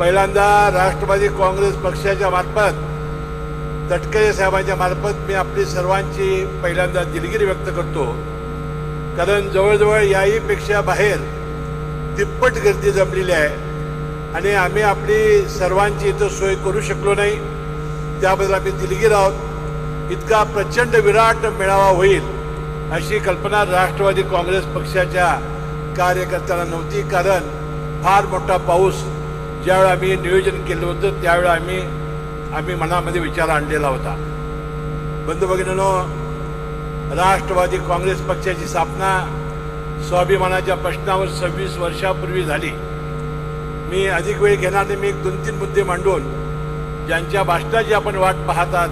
पहिल्यांदा राष्ट्रवादी काँग्रेस पक्षाच्या मार्फत तटकरे साहेबांच्या मार्फत मी आपली सर्वांची पहिल्यांदा दिलगिरी व्यक्त करतो. कारण जवळजवळ याहीपेक्षा बाहेर तिप्पट गर्दी जमलेली आहे आणि आम्ही आपली सर्वांची इथं सोय करू शकलो नाही. त्याबद्दल आम्ही दिलगीर आहोत. इतका प्रचंड विराट मेळावा होईल अशी कल्पना राष्ट्रवादी काँग्रेस पक्षाच्या कार्यकर्त्यांना नव्हती. कारण फार मोठा पाऊस ज्यावेळी आम्ही नियोजन केलं होतं त्यावेळी आम्ही आम्ही मनामध्ये विचार आणलेला होता. बंधू भगिनीनो राष्ट्रवादी काँग्रेस पक्षाची स्थापना स्वाभिमानाच्या प्रश्नावर सव्वीस वर्षापूर्वी झाली. मी अधिक वेळ घेणार नाही मी एक दोन तीन मुद्दे मांडून ज्यांच्या भाषणाची आपण वाट पाहतात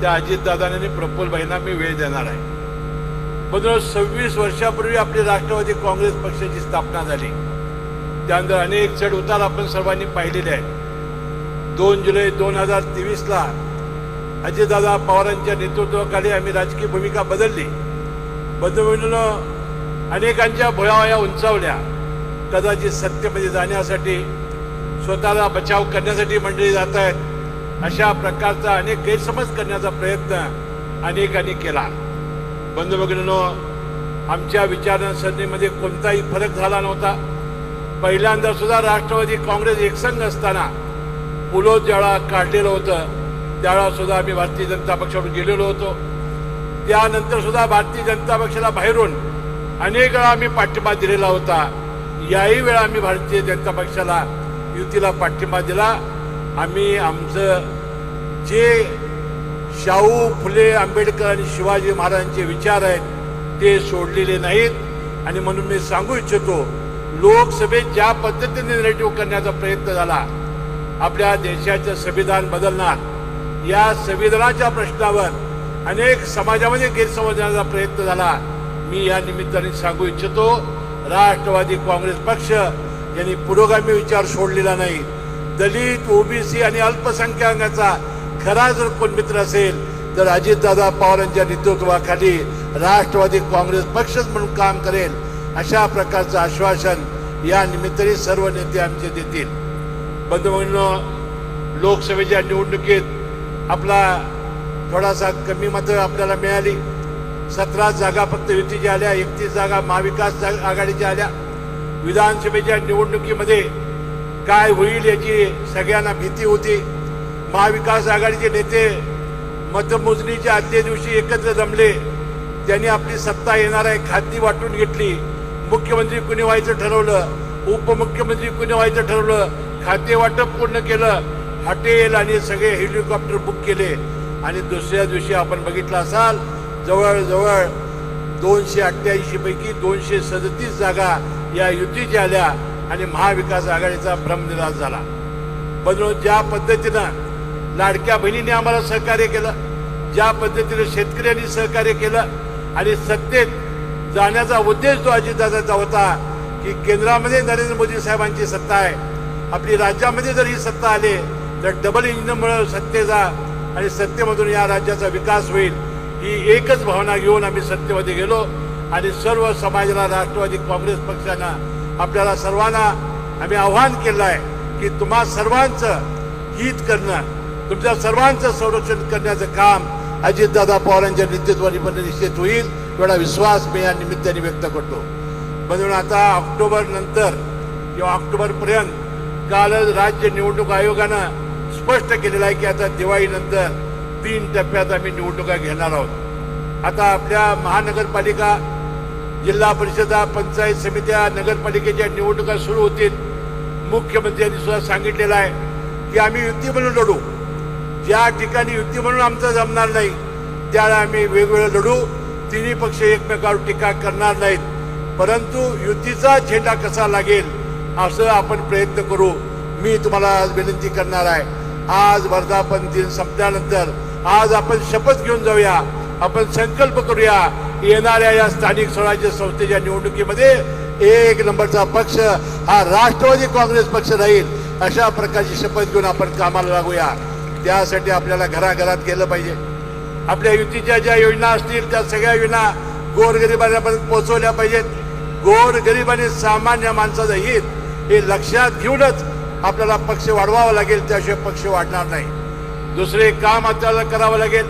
त्या अजितदादांनी आणि प्रफुल्लभाईंना मी वेळ देणार आहे. पण सव्वीस वर्षापूर्वी आपली राष्ट्रवादी काँग्रेस पक्षाची स्थापना झाली. त्यानंतर अनेक चढ उतार आपण सर्वांनी पाहिलेले आहेत. दोन जुलै दोन हजार तेवीसला अजितदादा पवारांच्या नेतृत्वाखाली आम्ही राजकीय भूमिका बदलली. बदलून अनेकांच्या भुयावया उंचावल्या. कदाचित सत्तेमध्ये जाण्यासाठी स्वतःला बचाव करण्यासाठी मंडळी जात आहेत. अशा प्रकारचा अनेक गैरसमज करण्याचा प्रयत्न अनेकांनी केला. बंधू भगिनीनो आमच्या विचारसरणीमध्ये कोणताही फरक झाला नव्हता. पहिल्यांदा सुद्धा राष्ट्रवादी काँग्रेस एकसंघ असताना पुलोत ज्यावेळा काढलेलं होतं त्यावेळा सुद्धा आम्ही भारतीय जनता पक्षावर गेलेलो होतो. त्यानंतर सुद्धा भारतीय जनता पक्षाला बाहेरून अनेक वेळा आम्ही पाठिंबा दिलेला होता. याही वेळा आम्ही भारतीय जनता पक्षाला युतीला पाठिंबा दिला. आम्ही आमचं जे शाहू फुले आंबेडकर आणि शिवाजी महाराजांचे विचार आहेत ते सोडलेले नाहीत. आणि म्हणून मी सांगू इच्छितो लोकसभेत ज्या पद्धतीने निरेटिव्ह करण्याचा प्रयत्न झाला आपल्या देशाचं संविधान बदलणार या संविधानाच्या प्रश्नावर अनेक समाजामध्ये गैरसमजण्याचा प्रयत्न झाला मी या निमित्ताने सांगू इच्छितो राष्ट्रवादी काँग्रेस पक्ष यांनी पुरोगामी विचार सोडलेला नाही. दलित ओबीसी आणि अल्पसंख्याकांचा खरा जर कोण मित्र असेल तर अजितदादा पवारांच्या नेतृत्वाखाली राष्ट्रवादी काँग्रेस पक्षच म्हणून काम करेल. अशा प्रकारचं आश्वासन या निमित्ताने सर्व नेते आमचे देतील. बंधू लोकसभेच्या निवडणुकीत आपला थोडासा कमी मतं आपल्याला मिळाली. सतरा जागा फक्त युतीच्या आल्या एकतीस जागा महाविकास जा- आघाडीच्या आल्या. विधानसभेच्या निवडणुकीमध्ये काय होईल याची सगळ्यांना भीती होती. महाविकास आघाडीचे नेते मतमोजणीच्या आदल्या दिवशी एकत्र जमले. त्यांनी आपली सत्ता येणार आहे खाती वाटून घेतली. मुख्यमंत्री कुणी व्हायचं ठरवलं उपमुख्यमंत्री कुणी व्हायचं ठरवलं खाते वाटप पूर्ण केलं हॉटेल आणि सगळे हेलिकॉप्टर बुक केले. आणि दुसऱ्या दिवशी आपण बघितलं असाल जवळजवळ दोनशे अठ्ठ्याऐंशी पैकी दोनशे सदतीस जागा या युतीच्या आल्या आणि महाविकास आघाडीचा भ्रमनिराश झाला. म्हणून ज्या पद्धतीनं लाडक्या बहिणीने आम्हाला सहकार्य केलं ज्या पद्धतीनं शेतकऱ्यांनी सहकार्य केलं आणि सत्तेत जाण्याचा उद्देश जो अजितदादाचा होता की केंद्रामध्ये नरेंद्र मोदी साहेबांची सत्ता आहे. आपली राज्यामध्ये जर ही सत्ता आली तर डबल इंजिनमुळे सत्तेचा आणि सत्तेमधून या राज्याचा विकास होईल ही एकच भावना घेऊन आम्ही सत्तेमध्ये गेलो. आणि सर्व समाजाला राष्ट्रवादी काँग्रेस पक्षानं आपल्याला सर्वांना आम्ही आव्हान केलं आहे की तुम्हा सर्वांचं हित करणं तुमच्या सर्वांचं संरक्षण करण्याचं काम अजितदादा पवारांच्या नेतृत्वाने पण निश्चित होईल. एवढा विश्वास मी या निमित्ताने व्यक्त करतो. म्हणून आता ऑक्टोबर नंतर किंवा ऑक्टोबरपर्यंत कालच राज्य निवडणूक आयोगानं स्पष्ट केलेलं आहे की आता दिवाळीनंतर तीन टप्प्यात आम्ही निवडणुका घेणार आहोत. आता आपल्या महानगरपालिका जिल्हा परिषदा पंचायत समित्या नगरपालिकेच्या निवडणुका सुरू होतील. मुख्यमंत्र्यांनी सुद्धा सांगितलेलं आहे की आम्ही युती म्हणून लढू. ज्या ठिकाणी युती म्हणून आमचं जमणार नाही त्याला आम्ही वेगवेगळं लढू. तिन्ही पक्ष एकमेकावर टीका करणार नाहीत. परंतु युतीचा झेंडा कसा लागेल असं आपण प्रयत्न करू. मी तुम्हाला आज विनंती करणार आहे. आज वर्धापन दिन संपल्यानंतर आज आपण शपथ घेऊन जाऊया. आपण संकल्प करूया येणाऱ्या या स्थानिक स्वराज्य संस्थेच्या निवडणुकीमध्ये एक नंबरचा पक्ष हा राष्ट्रवादी काँग्रेस पक्ष राहील अशा प्रकारची शपथ घेऊन आपण कामाला लागूया. त्यासाठी आपल्याला घराघरात गेलं पाहिजे. आपल्या युतीच्या ज्या योजना असतील त्या सगळ्या योजना गोरगरिबांपर्यंत पोहोचवल्या पाहिजेत. गोरगरीब आणि सामान्य माणसाचं हित हे लक्षात घेऊनच आपल्याला पक्ष वाढवावा लागेल त्याशिवाय पक्ष वाढणार नाही. दुसरे काम आपल्याला करावं लागेल.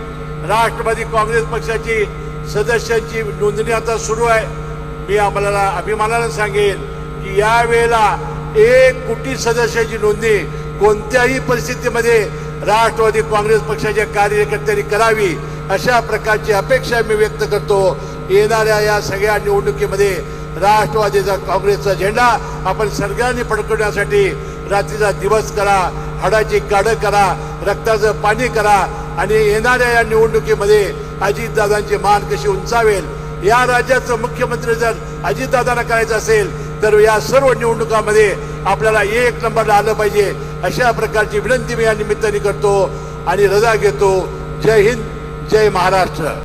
राष्ट्रवादी काँग्रेस पक्षाची सदस्यांची नोंदणी आता सुरू आहे. मी आम्हाला अभिमानानं सांगेन की या वेळेला एक कोटी सदस्याची नोंदणी कोणत्याही परिस्थितीमध्ये राष्ट्रवादी काँग्रेस पक्षाच्या कार्यकर्त्यांनी करावी अशा प्रकारची अपेक्षा मी व्यक्त करतो. येणाऱ्या या सगळ्या निवडणुकीमध्ये राष्ट्रवादीचा काँग्रेसचा झेंडा आपण सगळ्यांनी फडकवण्यासाठी रात्रीचा दिवस करा हाडाची काढं करा रक्ताचं पाणी करा आणि येणाऱ्या या निवडणुकीमध्ये अजितदादांची मान कशी उंचावेल? या राज्याचं मुख्यमंत्री जर अजितदादांना करायचं असेल तर या सर्व निवडणुकामध्ये आपल्याला एक नंबरला आलं पाहिजे. अशा प्रकारची विनंती मी या निमित्ताने करतो आणि रजा घेतो. जय हिंद जय महाराष्ट्र.